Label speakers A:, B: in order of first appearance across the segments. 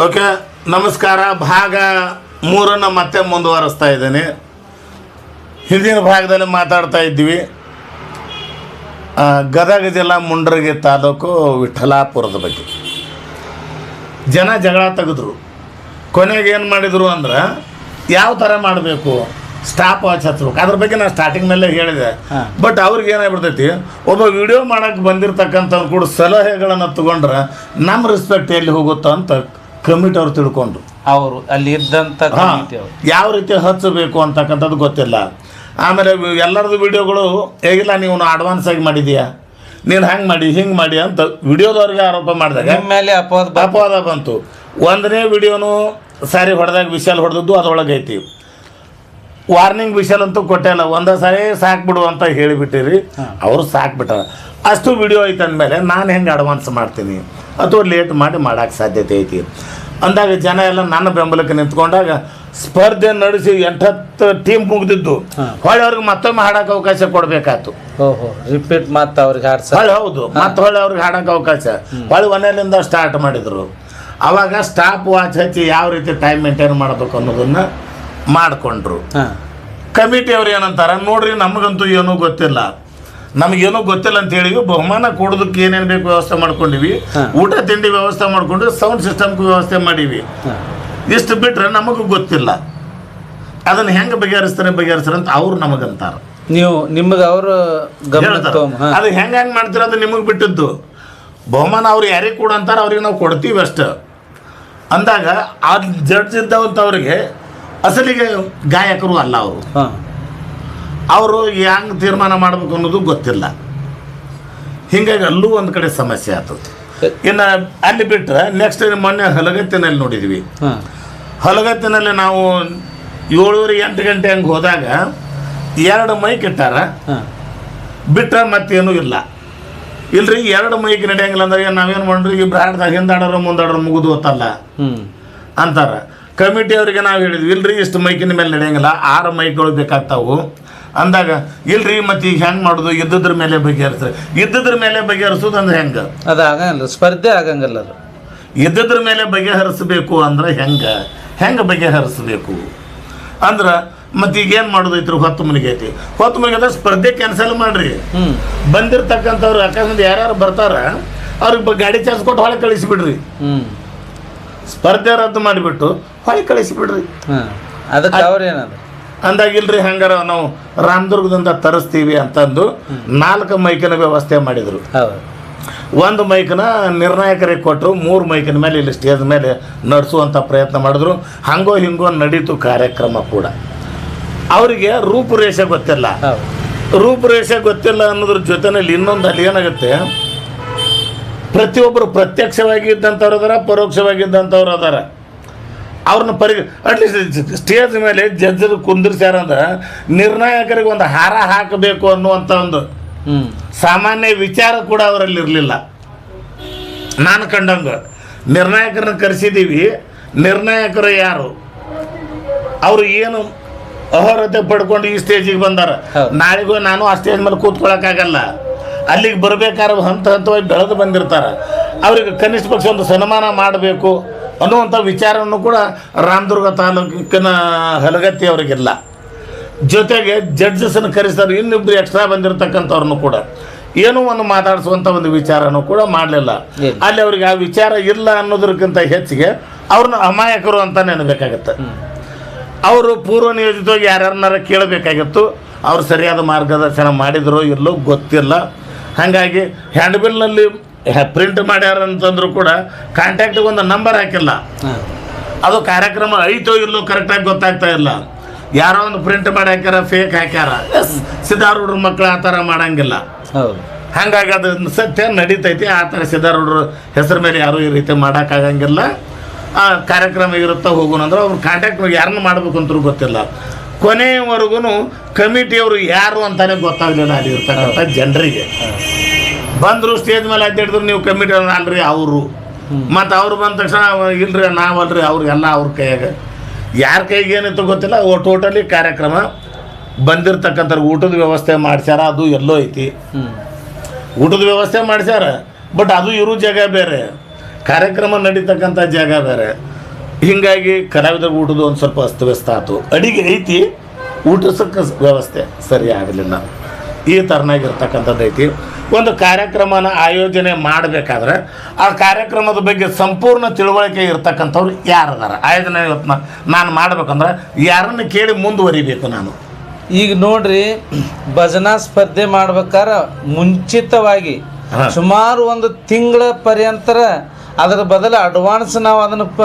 A: Okay ನಮಸ್ಕಾರ. ಭಾಗ ಮೂರನ್ನು ಮತ್ತೆ ಮುಂದುವರಿಸ್ತಾ ಇದ್ದೇನೆ. ಹಿಂದಿನ ಭಾಗದಲ್ಲಿ ಮಾತಾಡ್ತಾ ಇದ್ವಿ ಗದಗ ಜಿಲ್ಲಾ ಮುಂಡ್ರಿಗೆ ತಾಲೂಕು ವಿಠಲಾಪುರದ ಬಗ್ಗೆ. ಜನ ಜಗಳ ತೆಗೆದ್ರು. ಕೊನೆಗೆ ಏನು ಮಾಡಿದರು ಅಂದ್ರೆ ಯಾವ ಥರ ಮಾಡಬೇಕು? ಸ್ಟಾಪ್ ವಾಚ್ ಹಚ್ಬೇಕು. ಅದ್ರ ಬಗ್ಗೆ ನಾನು ಸ್ಟಾರ್ಟಿಂಗ್ನಲ್ಲೇ ಹೇಳಿದೆ. ಬಟ್ ಅವ್ರಿಗೆ ಏನಾಗ್ಬಿಡ್ತೈತಿ ಒಬ್ಬ ವಿಡಿಯೋ ಮಾಡೋಕ್ಕೆ ಬಂದಿರತಕ್ಕಂಥವ್ರು ಕೂಡ ಸಲಹೆಗಳನ್ನು ತಗೊಂಡ್ರೆ ನಮ್ಮ ರೆಸ್ಪೆಕ್ಟ್ ಎಲ್ಲಿ ಹೋಗುತ್ತೋ ಅಂತ ಕಮಿಟಿ ಅವ್ರು ತಿಳ್ಕೊಂಡು.
B: ಅವರು ಅಲ್ಲಿ ಅವರು.
A: ಯಾವ ರೀತಿ ಹಚ್ಚಬೇಕು ಅಂತಕ್ಕಂಥದ್ದು ಗೊತ್ತಿಲ್ಲ. ಆಮೇಲೆ ಎಲ್ಲರದ್ದು ವಿಡಿಯೋಗಳು ಹೇಗಿಲ್ಲ ನೀವು ಅಡ್ವಾನ್ಸ್ ಆಗಿ ಮಾಡಿದೀಯಾ? ನೀನು ಹಂಗೆ ಮಾಡಿ ಹಿಂಗೆ ಮಾಡಿ ಅಂತ ವಿಡಿಯೋದವ್ರಿಗೆ ಆರೋಪ ಮಾಡಿದಾಗ
B: ನಿಮ್ಮ ಮೇಲೆ ಅಪವಾದ ಬ-
A: ಅಪವಾದ ಬಂತು. ಒಂದನೇ ವಿಡಿಯೋನು ಸಾರಿ ಹೊಡೆದಾಗ ವಿಶಾಲ್ ಹೊಡೆದದ್ದು ಅದ್ರೊಳಗೆ ಐತಿ ವಾರ್ನಿಂಗ್ ವಿಷಲ್ ಅಂತೂ ಕೊಟ್ಟೆಲ್ಲ ಒಂದೇ ಸಾರಿ ಸಾಕ್ಬಿಡು ಅಂತ ಹೇಳಿಬಿಟ್ಟಿರಿ. ಅವರು ಸಾಕ್ಬಿಟ್ಟಾರ ಅಷ್ಟು ವಿಡಿಯೋ ಐತೆ ಅಂದಮೇಲೆ ನಾನು ಹೆಂಗೆ ಅಡ್ವಾನ್ಸ್ ಮಾಡ್ತೀನಿ? ಅಥವಾ ಲೇಟ್ ಮಾಡಿ ಮಾಡೋಕ್ಕೆ ಸಾಧ್ಯತೆ ಐತಿ. ಅಂದಾಗ ಜನ ಎಲ್ಲ ನನ್ನ ಬೆಂಬಲಕ್ಕೆ ನಿಂತ್ಕೊಂಡಾಗ ಸ್ಪರ್ಧೆ ನಡೆಸಿ ಎಂಟತ್ತು ಟೀಮ್ ಮುಗ್ದಿದ್ದು. ಹೊಳ್ಳಿ ಅವ್ರಿಗೆ ಮತ್ತೊಮ್ಮೆ ಹಾಡಕ್ಕೆ ಅವಕಾಶ ಕೊಡಬೇಕಾಯ್ತು
B: ರಿಪೀಟ್ ಮತ್ತೆ ಅವ್ರಿಗೆ
A: ಹೊಳ್ಳಿ ಹೌದು ಮತ್ತೆ ಹೊಳ್ಳಿ ಅವ್ರಿಗೆ ಹಾಡಕ್ಕೆ ಅವಕಾಶ. ಹೊಳ್ಳಿ ಮನೆಯಲ್ಲಿಂದ ಸ್ಟಾರ್ಟ್ ಮಾಡಿದರು. ಅವಾಗ ಸ್ಟಾಪ್ ವಾಚ್ ಹಚ್ಚಿ ಯಾವ ರೀತಿ ಟೈಮ್ ಮೇಂಟೈನ್ ಮಾಡಬೇಕು ಅನ್ನೋದನ್ನು ಮಾಡಿಕೊಂಡ್ರು. ಕಮಿಟಿ ಅವ್ರು ಏನಂತಾರೆ ನೋಡ್ರಿ ನಮಗಂತೂ ಏನೂ ಗೊತ್ತಿಲ್ಲ. ನಮಗೇನೂ ಗೊತ್ತಿಲ್ಲ ಅಂತ ಹೇಳಿ ಬಹುಮಾನ ಕೊಡೋದಕ್ಕೆ ಏನೇನು ಬೇಕು ವ್ಯವಸ್ಥೆ ಮಾಡ್ಕೊಂಡಿವಿ. ಊಟ ತಿಂಡಿ ವ್ಯವಸ್ಥೆ ಮಾಡಿಕೊಂಡು ಸೌಂಡ್ ಸಿಸ್ಟಮ್ಗೂ ವ್ಯವಸ್ಥೆ ಮಾಡೀವಿ. ಇಷ್ಟು ಬಿಟ್ಟರೆ ನಮಗೂ ಗೊತ್ತಿಲ್ಲ. ಅದನ್ನು ಹೆಂಗೆ ಬಗೆಹರಿಸ್ತಾರೆ ಬಗೆಹರಿಸ್ತಾರೆ ಅಂತ ಅವ್ರು ನಮಗಂತಾರೆ.
B: ನೀವು ನಿಮಗೆ ಅವರು
A: ಅದು ಹೆಂಗೆ ಹೆಂಗೆ ಮಾಡ್ತೀರ ಅದು ನಿಮಗೆ ಬಿಟ್ಟಿದ್ದು. ಬಹುಮಾನ ಅವ್ರು ಯಾರಿಗೆ ಕೊಡು ಅಂತಾರೆ ಅವ್ರಿಗೆ ನಾವು ಕೊಡ್ತೀವಿ ಅಷ್ಟು. ಅಂದಾಗ ಆ ಜಡ್ಜ್ ಇದ್ದವಂಥವ್ರಿಗೆ ಅಸಲಿಗೆ ಗಾಯಕರು ಅಲ್ಲ ಅವರು. ಅವರು ಹೆಂಗೆ ತೀರ್ಮಾನ ಮಾಡಬೇಕು ಅನ್ನೋದು ಗೊತ್ತಿಲ್ಲ. ಹೀಗಾಗಿ ಅಲ್ಲೂ ಒಂದು ಕಡೆ ಸಮಸ್ಯೆ ಆಯ್ತು ಇನ್ನು ಅಲ್ಲಿ ಬಿಟ್ಟರೆ ನೆಕ್ಸ್ಟ್ ಮೊನ್ನೆ ಹಲಗತ್ತಿನಲ್ಲಿ ನೋಡಿದ್ವಿ. ಹಲಗತ್ತಿನಲ್ಲಿ ನಾವು ಏಳೂವರೆ ಎಂಟು ಗಂಟೆ ಹಂಗೆ ಹೋದಾಗ ಎರಡು ಮೈಕ್ ಇಟ್ಟಾರ.
B: ಬಿಟ್ಟರೆ
A: ಬಿಟ್ರೆ ಮತ್ತೇನೂ ಇಲ್ಲ. ಇಲ್ರಿ ಎರಡು ಮೈಕ್ ನಡೆಯಂಗಿಲ್ಲ ಅಂದ್ರೆ ನಾವೇನು ಮಾಡ್ರಿ? ಇಬ್ರು ಹಾಡ್ದಾಗ ಹಿಂದಾಡೋರು ಮುಂದಾಡೋರು ಮುಗಿದು ಹೋತಲ್ಲ ಅಂತಾರೆ. ಕಮಿಟಿ ಅವರಿಗೆ ನಾವು ಹೇಳಿದ್ವಿ ಇಲ್ರಿ ಇಷ್ಟು ಮೈಕಿನ ಮೇಲೆ ನಡೆಯಂಗಿಲ್ಲ ಆರು ಮೈಕ್ಗಳು ಬೇಕಾಗ್ತಾವು. ಅಂದಾಗ ಇಲ್ರಿ ಮತ್ತೆ ಈಗ ಹೆಂಗೆ ಮಾಡೋದು? ಇದ್ದದ್ರ ಮೇಲೆ ಬಗೆಹರಿಸ್ತಾರೆ ಇದ್ದದ್ರ ಮೇಲೆ ಬಗೆಹರಿಸೋದು ಅಂದ್ರೆ ಹೆಂಗೆ?
B: ಅದು ಆಗಂಗಿಲ್ಲ ಸ್ಪರ್ಧೆ ಆಗಂಗಿಲ್ಲ ಅದು.
A: ಇದ್ದದ್ರ ಮೇಲೆ ಬಗೆಹರಿಸಬೇಕು ಅಂದ್ರೆ ಹೆಂಗೆ? ಹೆಂಗೆ ಬಗೆಹರಿಸಬೇಕು? ಅಂದ್ರೆ ಮತ್ತೆ ಈಗ ಏನು ಮಾಡೋದೈತ್ರಿ ಹೊತ್ತು ಮನೆಗೆ ಐತಿ ಹೊತ್ತು ಮನೆಗೆ ಸ್ಪರ್ಧೆ ಕ್ಯಾನ್ಸಲ್ ಮಾಡ್ರಿ. ಬಂದಿರ್ತಕ್ಕಂಥವ್ರು ಅಕಸ್ಮಾತ್ ಯಾರ್ಯಾರು ಬರ್ತಾರ ಅವ್ರಿಗೆ ಗಾಡಿ ಚಾರ್ಜ್ ಕೊಟ್ಟು ಹೊಳೆ ಕಳಿಸಿಬಿಡ್ರಿ. ಸ್ಪರ್ಧೆ ರದ್ದು ಮಾಡಿಬಿಟ್ಟು ಹೊಯ್ ಕಳಿಸಿಬಿಡ್ರಿ.
B: ಅದಕ್ಕೆ ಅವ್ರೇನದು
A: ಅಂದಾಗಿಲ್ರಿ ಹಂಗಾರ ನಾವು ರಾಮದುರ್ಗದಿಂದ ತರಿಸ್ತೀವಿ ಅಂತಂದು ನಾಲ್ಕು ಮೈಕಿನ ವ್ಯವಸ್ಥೆ ಮಾಡಿದರು. ಒಂದು ಮೈಕನ ನಿರ್ಣಾಯಕರಿಗೆ ಕೊಟ್ಟರು ಮೂರು ಮೈಕಿನ ಮೇಲೆ ಇಲ್ಲಿ ಸ್ಟೇಜ್ ಮೇಲೆ ನಡೆಸುವಂಥ ಪ್ರಯತ್ನ ಮಾಡಿದ್ರು. ಹಂಗೋ ಹಿಂಗೋ ನಡೀತು ಕಾರ್ಯಕ್ರಮ ಕೂಡ. ಅವರಿಗೆ ರೂಪುರೇಷೆ ಗೊತ್ತಿಲ್ಲ. ರೂಪುರೇಷೆ ಗೊತ್ತಿಲ್ಲ ಅನ್ನೋದ್ರ ಜೊತೆನಲ್ಲಿ ಇನ್ನೊಂದು ಅಲ್ಲಿ ಏನಾಗುತ್ತೆ? ಪ್ರತಿಯೊಬ್ಬರು ಪ್ರತ್ಯಕ್ಷವಾಗಿ ಇದ್ದಂಥವ್ರು ಅದಾರ ಪರೋಕ್ಷವಾಗಿ ಇದ್ದಂಥವ್ರು ಅದಾರ ಅವ್ರನ್ನ ಪರಿ ಅಟ್ಲೀಸ್ಟ್ ಸ್ಟೇಜ್ ಮೇಲೆ ಜಡ್ಜರು ಕುಂದಿರ್ಸ್ಯಾರಂದ್ರೆ ನಿರ್ಣಾಯಕರಿಗೆ ಒಂದು ಹಾರ ಹಾಕಬೇಕು ಅನ್ನುವಂಥ ಒಂದು ಸಾಮಾನ್ಯ ವಿಚಾರ ಕೂಡ ಅವರಲ್ಲಿ ಇರಲಿಲ್ಲ. ನಾನು ಕಂಡಂಗೆ ನಿರ್ಣಾಯಕರನ್ನ ಕರೆಸಿದ್ದೀವಿ ನಿರ್ಣಾಯಕರು ಯಾರು? ಅವರು ಏನು ಅಹೋರತೆ ಪಡ್ಕೊಂಡು ಈ ಸ್ಟೇಜಿಗೆ ಬಂದಾರ? ನಾಳೆಗೂ ನಾನು ಆ ಸ್ಟೇಜ್ ಮೇಲೆ ಕೂತ್ಕೊಳ್ಳೋಕ್ಕಾಗಲ್ಲ ಅಲ್ಲಿಗೆ ಬರಬೇಕಾದ್ರೆ ಹಂತ ಹಂತವಾಗಿ ಬೆಳೆದು ಬಂದಿರ್ತಾರೆ. ಅವ್ರಿಗೆ ಕನಿಷ್ಠ ಪಕ್ಷ ಒಂದು ಸನ್ಮಾನ ಮಾಡಬೇಕು ಅನ್ನುವಂಥ ವಿಚಾರವನ್ನು ಕೂಡ ರಾಮದುರ್ಗ ತಾಲೂಕಿನ ಹಲಗತ್ತಿ ಅವರಿಗಿಲ್ಲ. ಜೊತೆಗೆ ಜಡ್ಜಸ್ಸನ್ನು ಕರೆಸ್ತಾರೆ ಇನ್ನಿಬ್ರು ಎಕ್ಸ್ಟ್ರಾ ಬಂದಿರತಕ್ಕಂಥವ್ರನ್ನು ಕೂಡ. ಏನೋ ಒಂದು ಮಾತಾಡಿಸುವಂಥ ಒಂದು ವಿಚಾರನೂ ಕೂಡ ಮಾಡಲಿಲ್ಲ. ಅಲ್ಲಿ ಅವ್ರಿಗೆ ಆ ವಿಚಾರ ಇಲ್ಲ ಅನ್ನೋದಕ್ಕಿಂತ ಹೆಚ್ಚಿಗೆ ಅವ್ರನ್ನ ಅಮಾಯಕರು ಅಂತ ನೆನಬೇಕಾಗತ್ತೆ. ಅವರು ಪೂರ್ವ ನಿಯೋಜಿತವಾಗಿ ಯಾರ್ಯಾರನ್ನಾರ ಕೇಳಬೇಕಾಗಿತ್ತು. ಅವ್ರು ಸರಿಯಾದ ಮಾರ್ಗದರ್ಶನ ಮಾಡಿದ್ರೋ ಇಲ್ಲೋ ಗೊತ್ತಿಲ್ಲ. ಹಾಗಾಗಿ ಹ್ಯಾಂಡ್ಬಿಲ್ನಲ್ಲಿ ಪ್ರಿಂಟ್ ಮಾಡ್ಯಾರ ಅಂತಂದ್ರು ಕೂಡ ಕಾಂಟ್ಯಾಕ್ಟಿಗೆ ಒಂದು ನಂಬರ್ ಹಾಕಿಲ್ಲ. ಅದು ಕಾರ್ಯಕ್ರಮ ಐತೋ ಇಲ್ಲೋ ಕರೆಕ್ಟಾಗಿ ಗೊತ್ತಾಗ್ತಾ ಇಲ್ಲ. ಯಾರೋ ಒಂದು ಪ್ರಿಂಟ್ ಮಾಡಿ ಹಾಕ್ಯಾರ ಫೇಕ್ ಹಾಕ್ಯಾರ. ಸಿದ್ಧಾರೂಢರ ಮಕ್ಕಳು ಆ ಥರ ಮಾಡಂಗಿಲ್ಲ.
B: ಹೌದು.
A: ಹಾಗಾಗಿ ಅದು ಸತ್ಯ ನಡೀತೈತಿ ಆ ಥರ ಸಿದ್ಧಾರೂಢರ ಹೆಸರು ಮೇಲೆ ಯಾರೂ ಈ ರೀತಿ ಮಾಡೋಕ್ಕಾಗಂಗಿಲ್ಲ. ಆ ಕಾರ್ಯಕ್ರಮ ಇರುತ್ತಾ ಹೋಗೋಣ ಅಂದ್ರೆ ಅವ್ರು ಕಾಂಟ್ಯಾಕ್ಟ್ ಯಾರನ್ನ ಮಾಡ್ಬೇಕು ಅಂತೂ ಗೊತ್ತಿಲ್ಲ. ಕೊನೆಯವರೆಗೂ ಕಮಿಟಿಯವರು ಯಾರು ಅಂತಾನೆ ಗೊತ್ತಾಗಲಿಲ್ಲ ಅಲ್ಲಿ ಇರ್ತಕ್ಕಂಥ ಜನರಿಗೆ. ಬಂದರು ಸ್ಟೇಜ್ ಮೇಲೆ ಅಡ್ಡಾಡಿದ್ರು ನೀವು ಕಮಿಟಿ ಅಲ್ರಿ ಅವರು. ಮತ್ತು ಅವ್ರು ಬಂದ ತಕ್ಷಣ ಇಲ್ರಿ ನಾವಲ್ರಿ ಅವ್ರಿಗೆಲ್ಲ ಅವ್ರ ಕೈಯಾಗ. ಯಾರ ಕೈಗೆ ಏನಿತ್ತು ಗೊತ್ತಿಲ್ಲ ಓ ಟೋಟಲಿ ಕಾರ್ಯಕ್ರಮ ಬಂದಿರ್ತಕ್ಕಂಥ ಊಟದ ವ್ಯವಸ್ಥೆ ಮಾಡ್ಸ್ಯಾರ ಅದು ಎಲ್ಲೋ ಐತಿ. ಊಟದ ವ್ಯವಸ್ಥೆ ಮಾಡ್ಸ್ಯಾರ ಬಟ್ ಅದು ಇರೋ ಜಾಗ ಬೇರೆ. ಕಾರ್ಯಕ್ರಮ ನಡೀತಕ್ಕಂಥ ಜಾಗ ಬೇರೆ. ಹೀಗಾಗಿ ಕಲಾವಿದರ ಊಟದ ಒಂದು ಸ್ವಲ್ಪ ಅಸ್ತವ್ಯಸ್ತ ಆಯ್ತು ಅಡಿಗೆ ಐತಿ ಊಟಸಕ್ಕೆ ವ್ಯವಸ್ಥೆ ಸರಿ ಆಗಲಿಲ್ಲ. ಈ ಥರನಾಗಿರ್ತಕ್ಕಂಥದ್ದು ಐತಿ. ಒಂದು ಕಾರ್ಯಕ್ರಮನ ಆಯೋಜನೆ ಮಾಡಬೇಕಾದ್ರೆ ಆ ಕಾರ್ಯಕ್ರಮದ ಬಗ್ಗೆ ಸಂಪೂರ್ಣ ತಿಳುವಳಿಕೆ ಇರ್ತಕ್ಕಂಥವ್ರು ಯಾರದಾರ? ಆಯೋಜನೆ ನಾನು ಮಾಡಬೇಕಂದ್ರೆ ಯಾರನ್ನು ಕೇಳಿ ಮುಂದುವರಿಬೇಕು ನಾನು.
B: ಈಗ ನೋಡ್ರಿ ಭಜನಾ ಸ್ಪರ್ಧೆ ಮಾಡ್ಬೇಕಾದ್ರೆ ಮುಂಚಿತವಾಗಿ ಸುಮಾರು ಒಂದು ತಿಂಗಳ ಪರ್ಯಂತರ ಅದರ ಬದಲು ಅಡ್ವಾನ್ಸ್ ನಾವು ಅದನ್ನು ಪ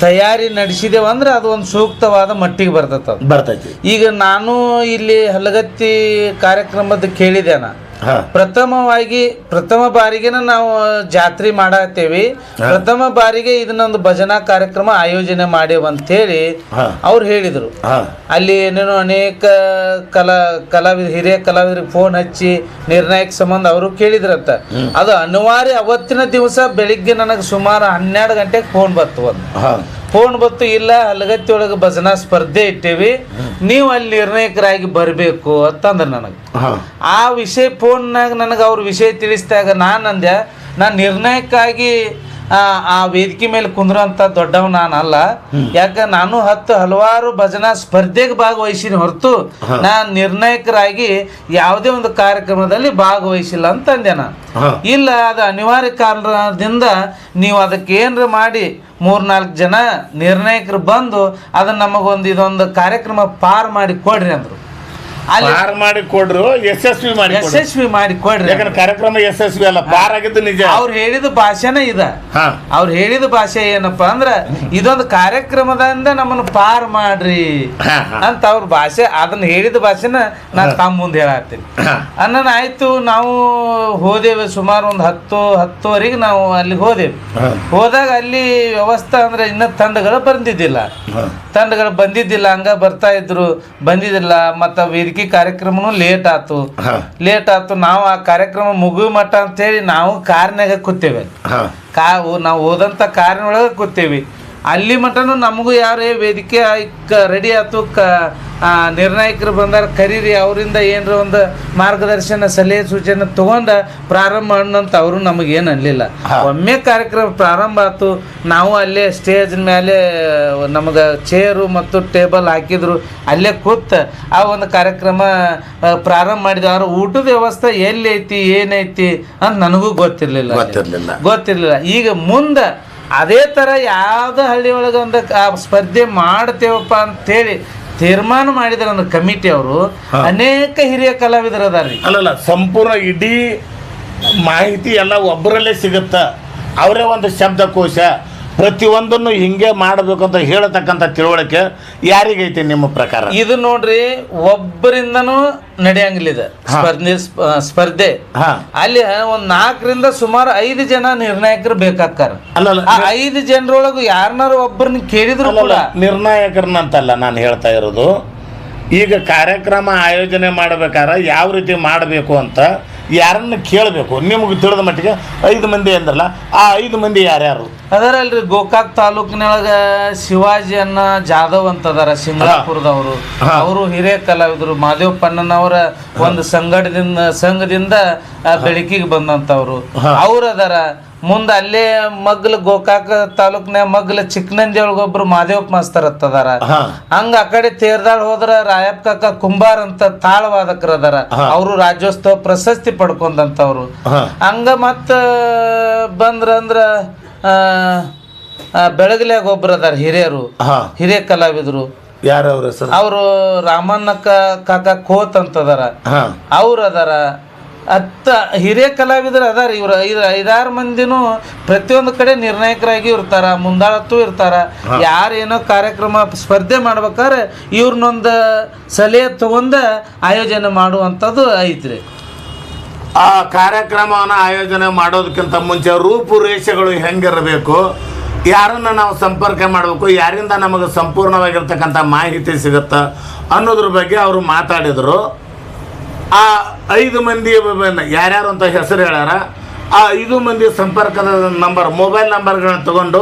B: ತಯಾರಿ ನಡೆಸಿದೇವು ಅಂದ್ರೆ ಅದು ಒಂದು ಸೂಕ್ತವಾದ ಮಟ್ಟಿಗೆ ಬರ್ತೈತೆ
A: ಬರ್ತೈತಿ.
B: ಈಗ ನಾನು ಇಲ್ಲಿ ಹಲಗತ್ತಿ ಕಾರ್ಯಕ್ರಮದ ಕೇಳಿದೆ ನಾ ಪ್ರಥಮವಾಗಿ ಪ್ರಥಮ ಬಾರಿಗೆನ ನಾವು ಜಾತ್ರೆ ಮಾಡತ್ತೇವಿ. ಪ್ರಥಮ ಬಾರಿಗೆ ಇದನ್ನೊಂದು ಭಜನಾ ಕಾರ್ಯಕ್ರಮ ಆಯೋಜನೆ ಮಾಡೇವು ಅಂತೇಳಿ
A: ಹಾಂ.
B: ಅವ್ರು ಹೇಳಿದರು. ಅಲ್ಲಿ ಏನೇನು ಅನೇಕ ಕಲಾ ಕಲಾವಿದ ಹಿರಿಯ ಕಲಾವಿದರಿಗೆ ಫೋನ್ ಹಚ್ಚಿ ನಿರ್ಣಾಯಕ ಸಂಬಂಧ ಅವರು ಕೇಳಿದ್ರಂತ ಅದು ಅನಿವಾರ್ಯ ಅವತ್ತಿನ ದಿವಸ ಬೆಳಿಗ್ಗೆ ನನಗೆ ಸುಮಾರು ಹನ್ನೆರಡು ಗಂಟೆಗೆ ಫೋನ್
A: ಬರ್ತವ
B: ಫೋನ್ ಬತ್ತು ಇಲ್ಲ ಹಲಗತ್ತಿ ಒಳಗೆ ಭಜನಾ ಸ್ಪರ್ಧೆ ಇಟ್ಟೇವಿ. ನೀವು ಅಲ್ಲಿ ನಿರ್ಣಾಯಕರಾಗಿ ಬರಬೇಕು ಅಂತಂದ್ರೆ ನನಗೆ. ಆ ವಿಷಯ ಫೋನ್ನಾಗ ನನಗೆ ಅವ್ರ ವಿಷಯ ತಿಳಿಸಿದಾಗ ನಾನು ಅಂದೆ ನಾನು ನಿರ್ಣಯಕ್ಕಾಗಿ ಆ, ಆ ವೇದಿಕೆ ಮೇಲೆ ಕುಂದ್ರಂತ ದೊಡ್ಡವ್ ನಾನಲ್ಲ ಯಾಕ ನಾನು ಹತ್ತು ಹಲವಾರು ಭಜನಾ ಸ್ಪರ್ಧೆಗೆ ಭಾಗವಹಿಸಿನ ಹೊರತು ನಾನು ನಿರ್ಣಾಯಕರಾಗಿ ಯಾವುದೇ ಒಂದು ಕಾರ್ಯಕ್ರಮದಲ್ಲಿ ಭಾಗವಹಿಸಿಲ್ಲ ಅಂತ ಅಂದೆ ನಾನು. ಇಲ್ಲ ಅದು ಅನಿವಾರ್ಯ ಕಾರಣದಿಂದ ನೀವು ಅದಕ್ಕೆ ಏನ್ರ ಮಾಡಿ ಮೂರ್ನಾಲ್ಕು ಜನ ನಿರ್ಣಾಯಕರು ಬಂದು ಅದನ್ನ ನಮಗೊಂದು ಇದೊಂದು ಕಾರ್ಯಕ್ರಮ ಪಾರ್ ಮಾಡಿ ಕೊಡ್ರಿ ಅಂದ್ರು.
A: ಪಾರ್ ಮಾಡಿ ಕೊಡ್ರು ಯಶಸ್ವಿ ಮಾಡಿ ಕೊಡ್ರು.
B: ಯಶಸ್ವಿ ಮಾಡಿ ಕೊಡ್ರಿ.
A: ಯಾಕಂದ್ರೆ ಕಾರ್ಯಕ್ರಮ ಯಶಸ್ವಿ ಅಲ್ಲ ಪಾರ್ ಆಗಿದ್ದು ನಿಜ.
B: ಅವ್ರು ಹೇಳಿದ ಭಾಷೆನ ಇದ. ಅವ್ರು ಹೇಳಿದ ಭಾಷೆ ಏನಪ್ಪಾ ಅಂದ್ರ ಇದೊಂದು ಕಾರ್ಯಕ್ರಮದಿಂದ ನಮ್ಮನ್ನು ಪಾರ್ ಮಾಡ್ರಿ ಅಂತ ಅವ್ರ ಭಾಷೆ ಅದನ್ನ ಹೇಳಿದ ಭಾಷೆನ ನಾನು ತಮ್ಮ ಮುಂದೆ ಹೇಳತ್ತೀನಿ. ಅನ್ನನ ಆಯ್ತು ನಾವು ಹೋದೇವೆ ಸುಮಾರು ಒಂದು ಹತ್ತು ಹತ್ತುವರೆಗೆ ನಾವು ಅಲ್ಲಿ ಹೋದೆವು. ಹೋದಾಗ ಅಲ್ಲಿ ವ್ಯವಸ್ಥೆ ಅಂದ್ರೆ ಇನ್ನ ತಂಡಗಳು ಬಂದಿದ್ದಿಲ್ಲ. ತಂಡಗಳು ಬಂದಿದ್ದಿಲ್ಲ ಹಂಗ ಬರ್ತಾ ಇದ್ರು ಬಂದಿದ್ದಿಲ್ಲ ಮತ್ತ ವೇದಿಕೆ ಕಾರ್ಯಕ್ರಮನೂ ಲೇಟ್ ಆತು. ಲೇಟ್ ಆತು ನಾವು ಆ ಕಾರ್ಯಕ್ರಮ ಮುಗಿಯೋ ಮಟ್ಟ ಅಂತೇಳಿ ನಾವು ಕಾರ್ನಾಗ ಕೂತೇವೆ. ಕಾ ನಾವು ಹೋದಂಥ ಕಾರಿನೊಳಗೆ ಕೂತೇವಿ. ಅಲ್ಲಿ ಮಟನು ನಮಗೂ ಯಾರೇ ವೇದಿಕೆ ರೆಡಿ ಆಯ್ತು ಕ ನಿರ್ಣಾಯಕರು ಬಂದಾರ ಕರೀರಿ ಅವರಿಂದ ಏನರ ಒಂದು ಮಾರ್ಗದರ್ಶನ ಸಲಹೆ ಸೂಚನೆ ತಗೊಂಡ ಪ್ರಾರಂಭ ಮಾಡೋಂತ ಅವರು ನಮಗೇನು ಅನ್ಲಿಲ್ಲ. ಒಮ್ಮೆ ಕಾರ್ಯಕ್ರಮ ಪ್ರಾರಂಭ ಆಯ್ತು ನಾವು ಅಲ್ಲೇ ಸ್ಟೇಜ್ ಮೇಲೆ ನಮಗೆ ಚೇರು ಮತ್ತು ಟೇಬಲ್ ಹಾಕಿದ್ರು ಅಲ್ಲೇ ಕೂತ್ ಆ ಒಂದು ಕಾರ್ಯಕ್ರಮ ಪ್ರಾರಂಭ ಮಾಡಿದ ಅವ್ರ ಊಟದ ವ್ಯವಸ್ಥೆ ಎಲ್ಲಿ ಐತಿ ಏನೈತಿ ಅಂತ ನನಗೂ ಗೊತ್ತಿರಲಿಲ್ಲ
A: ಗೊತ್ತಿರಲಿಲ್ಲ.
B: ಗೊತ್ತಿರಲಿಲ್ಲ. ಈಗ ಮುಂದೆ ಅದೇ ಥರ ಯಾವುದೇ ಹಳ್ಳಿ ಒಳಗೆ ಒಂದು ಸ್ಪರ್ಧೆ ಮಾಡ್ತೇವಪ್ಪ ಅಂತೇಳಿ ತೀರ್ಮಾನ ಮಾಡಿದ್ರ ಒಂದು ಕಮಿಟಿ ಅವರು. ಅನೇಕ ಹಿರಿಯ ಕಲಾವಿದರು ಅದಾರ್ರಿ.
A: ಅಲ್ಲಲ್ಲ ಸಂಪೂರ್ಣ ಇಡೀ ಮಾಹಿತಿ ಎಲ್ಲ ಒಬ್ಬರಲ್ಲೇ ಸಿಗುತ್ತ. ಅವರೇ ಒಂದು ಶಬ್ದಕೋಶ. ಪ್ರತಿಯೊಂದನ್ನು ಹಿಂಗೆ ಮಾಡಬೇಕು ಅಂತ ಹೇಳತಕ್ಕಂಥ ತಿಳುವಳಿಕೆ ಯಾರಿಗೈತಿ ನಿಮ್ಮ ಪ್ರಕಾರ?
B: ಇದು ನೋಡ್ರಿ ಒಬ್ಬರಿಂದನೂ ನಡೆಯಂಗಿಲ್ಲ ಇದು. ಸ್ಪರ್ಧೆ ಸ್ಪ- ಸ್ಪರ್ಧೆ. ಅಲ್ಲಿ ಒಂದ್ ನಾಲ್ಕರಿಂದ ಸುಮಾರು ಐದು ಜನ ನಿರ್ಣಾಯಕರು ಬೇಕಾಗ್ತಾರ.
A: ಅಲ್ಲಲ್ಲ
B: ಆ ಐದು ಜನರೊಳಗು ಯಾರನ್ನಾರು ಒಬ್ಬರನ್ನ ಕೇಳಿದ್ರು ಕೂಡ.
A: ನಿರ್ಣಾಯಕರನ್ನಂತಲ್ಲ ನಾನು ಹೇಳ್ತಾ ಇರೋದು. ಈಗ ಕಾರ್ಯಕ್ರಮ ಆಯೋಜನೆ ಮಾಡಬೇಕಾದ್ರೆ ಯಾವ ರೀತಿ ಮಾಡಬೇಕು ಅಂತ ಯಾರನ್ನ ಕೇಳಬೇಕು? ನಿಮಗೆ ತಿಳಿದ ಮಟ್ಟಿಗೆ ಐದು ಮಂದಿ ಅಂದ್ರಲ್ಲ ಆ ಐದು ಮಂದಿ ಯಾರ್ಯಾರು?
B: ಅದರಲ್ರಿ ಗೋಕಾಕ್ ತಾಲೂಕಿನೊಳಗ ಶಿವಾಜಿ ಅನ್ನ ಜಾಧವ್ ಅಂತ ಅದಾರ ಸಿಂಗಾಪುರದವರು ಅವರು ಹಿರಿಯ ಕಲಾವಿದರು. ಮಾದೇವಪ್ಪಣ್ಣನವರ ಒಂದು ಸಂಘಟದಿಂದ ಸಂಘದಿಂದ ಆ, ಬೆಳಕಿಗೆ ಬಂದಂತವ್ರು. ಅವ್ರು ಅದಾರ ಮುಂದೆ ಅಲ್ಲೇ ಮಗ್ಲ ಗೋಕಾಕ ತಾಲೂಕ್ನ್ಯಾಗ ಮಗ್ಲ ಚಿಕ್ಕನಂದಿ ಒಳಗೊಬ್ರು ಮಾದೇವಪ್ಪ ಮಾಸ್ತರ್
A: ಅತ್ತದಾರ
B: ಹಂಗ ಆ ಕಡೆ ತೇರ್ದಾಳ್ ಹೋದ್ರ ರಾಯಪ್ಪ ಕಾಕ ಕುಂಬಾರ್ ಅಂತ ತಾಳವಾದಕರ ಅದಾರ. ಅವರು ರಾಜ್ಯೋತ್ಸವ ಪ್ರಶಸ್ತಿ ಪಡ್ಕೊಂಡಂತವ್ರು. ಹಂಗ ಮತ್ತ ಬಂದ್ರ ಅಂದ್ರ ಆ, ಬೆಳಗಲ್ಯಾಗ ಒಬ್ರು ಅದಾರ ಹಿರಿಯರು. ಹಿರಿಯ ಕಲಾವಿದರು.
A: ಯಾರು ಅವ್ರ
B: ರಾಮಣ್ಣ ಕಾಕ ಕೋತ್ ಅಂತ ಅವ್ರ
A: ಹಾ.
B: ಅವ್ರು ಅದಾರ. ಹತ್ತ ಹಿರಿಯ ಕಲಾವಿದರು ಅದಾರ ಇವ್ರ ಐದು ಐದಾರು ಮಂದಿನೂ ಪ್ರತಿಯೊಂದು ಕಡೆ ನಿರ್ಣಾಯಕರಾಗಿ ಇರ್ತಾರ ಮುಂದಾಳತ್ತು ಇರ್ತಾರ. ಯಾರೇನೋ ಕಾರ್ಯಕ್ರಮ ಸ್ಪರ್ಧೆ ಮಾಡ್ಬೇಕಾದ್ರೆ ಇವ್ರನ್ನೊಂದು ಸಲಹೆ ತಗೊಂಡ ಆಯೋಜನೆ ಮಾಡುವಂಥದ್ದು ಐತ್ರಿ.
A: ಆ ಕಾರ್ಯಕ್ರಮವನ್ನು ಆಯೋಜನೆ ಮಾಡೋದಕ್ಕಿಂತ ಮುಂಚೆ ರೂಪುರೇಷೆಗಳು ಹೆಂಗಿರಬೇಕು ಯಾರನ್ನು ನಾವು ಸಂಪರ್ಕ ಮಾಡಬೇಕು ಯಾರಿಂದ ನಮಗೆ ಸಂಪೂರ್ಣವಾಗಿರ್ತಕ್ಕಂಥ ಮಾಹಿತಿ ಸಿಗುತ್ತಾ ಅನ್ನೋದ್ರ ಬಗ್ಗೆ ಅವರು ಮಾತಾಡಿದರು. ಆ ಐದು ಮಂದಿ ಯಾರ್ಯಾರು ಅಂತ ಹೆಸರು ಹೇಳ್ಯಾರ, ಆ ಐದು ಮಂದಿ ಸಂಪರ್ಕದ ನಂಬರ್ ಮೊಬೈಲ್ ನಂಬರ್ಗಳನ್ನ ತಗೊಂಡು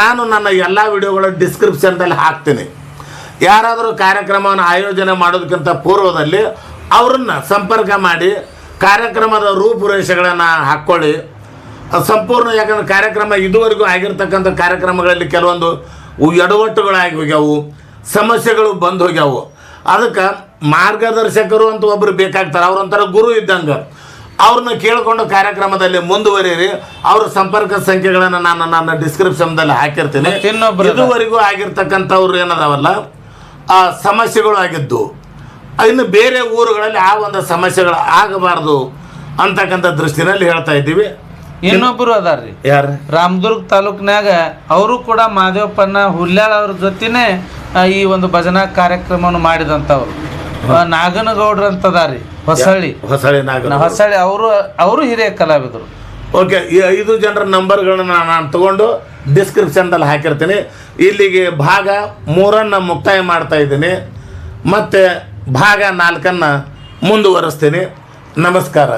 A: ನಾನು ನನ್ನ ಎಲ್ಲ ವಿಡಿಯೋಗಳ ಡಿಸ್ಕ್ರಿಪ್ಷನ್ದಲ್ಲಿ ಹಾಕ್ತೀನಿ. ಯಾರಾದರೂ ಕಾರ್ಯಕ್ರಮವನ್ನು ಆಯೋಜನೆ ಮಾಡೋದಕ್ಕಿಂತ ಪೂರ್ವದಲ್ಲಿ ಅವರನ್ನು ಸಂಪರ್ಕ ಮಾಡಿ, ಕಾರ್ಯಕ್ರಮದ ರೂಪುರೇಷೆಗಳನ್ನು ಹಾಕ್ಕೊಳ್ಳಿ ಸಂಪೂರ್ಣ ಯಾಕಂದ್ರೆ ಕಾರ್ಯಕ್ರಮ ಇದುವರೆಗೂ ಆಗಿರ್ತಕ್ಕಂಥ ಕಾರ್ಯಕ್ರಮಗಳಲ್ಲಿ ಕೆಲವೊಂದು ಎಡವಟ್ಟುಗಳಾಗಿ ಹೋಗ್ಯಾವು, ಸಮಸ್ಯೆಗಳು ಬಂದು ಹೋಗ್ಯಾವು. ಅದಕ್ಕೆ ಮಾರ್ಗದರ್ಶಕರು ಅಂತ ಒಬ್ಬರು ಬೇಕಾಗ್ತಾರೆ. ಅವ್ರೊಂಥರ ಗುರು ಇದ್ದಂಗೆ. ಅವ್ರನ್ನ ಕೇಳಿಕೊಂಡು ಕಾರ್ಯಕ್ರಮದಲ್ಲಿ ಮುಂದುವರಿಯಿರಿ ಅವ್ರ ಸಂಪರ್ಕ ಸಂಖ್ಯೆಗಳನ್ನು ನಾನು ನನ್ನ ಡಿಸ್ಕ್ರಿಪ್ಷನ್ದಲ್ಲಿ ಹಾಕಿರ್ತೀನಿ.
B: ಇನ್ನೊಬ್ಬರು.
A: ಇದುವರೆಗೂ ಆಗಿರ್ತಕ್ಕಂಥವ್ರು ಏನದಾವಲ್ಲ? ಆ ಸಮಸ್ಯೆಗಳು ಆಗಿದ್ದು. ಇನ್ನು ಬೇರೆ ಊರುಗಳಲ್ಲಿ ಆ ಒಂದು ಸಮಸ್ಯೆಗಳು ಆಗಬಾರ್ದು ಅಂತಕ್ಕಂಥ ದೃಷ್ಟಿನಲ್ಲಿ ಹೇಳ್ತಾ ಇದ್ದೀವಿ.
B: ಇನ್ನೊಬ್ಬರು ಅದಾರ್ರಿ.
A: ಯಾರು?
B: ರಾಮದುರ್ಗ ತಾಲೂಕ್ನಾಗ ಅವರು ಕೂಡ ಮಾದೇವಪ್ಪನ ಹುಲ್ಯಾಳ್ ಅವ್ರ ಜೊತೆನೇ ಈ ಒಂದು ಭಜನಾ ಕಾರ್ಯಕ್ರಮವನ್ನು ಮಾಡಿದಂಥವ್ರು. ನಾಗನಗೌಡ್ರು ಅಂತ ಅದಾರಿ ಹೊಸಳ್ಳಿ
A: ಹೊಸಳ್ಳಿ ನಾಗ
B: ಹೊಸಳ್ಳಿ ಅವರು ಅವರು ಹಿರಿಯ ಕಲಾವಿದರು.
A: ಓಕೆ ಈ ಐದು ಜನರ ನಂಬರ್ಗಳನ್ನ ನಾನು ತಗೊಂಡು ಡಿಸ್ಕ್ರಿಪ್ಷನ್ದಲ್ಲಿ ಹಾಕಿರ್ತೀನಿ. ಇಲ್ಲಿಗೆ ಭಾಗ ಮೂರನ್ನು ಮುಕ್ತಾಯ ಮಾಡ್ತಾ ಇದ್ದೀನಿ. ಮತ್ತು ಭಾಗ ನಾಲ್ಕನ್ನು ಮುಂದುವರಿಸ್ತೀನಿ. ನಮಸ್ಕಾರ.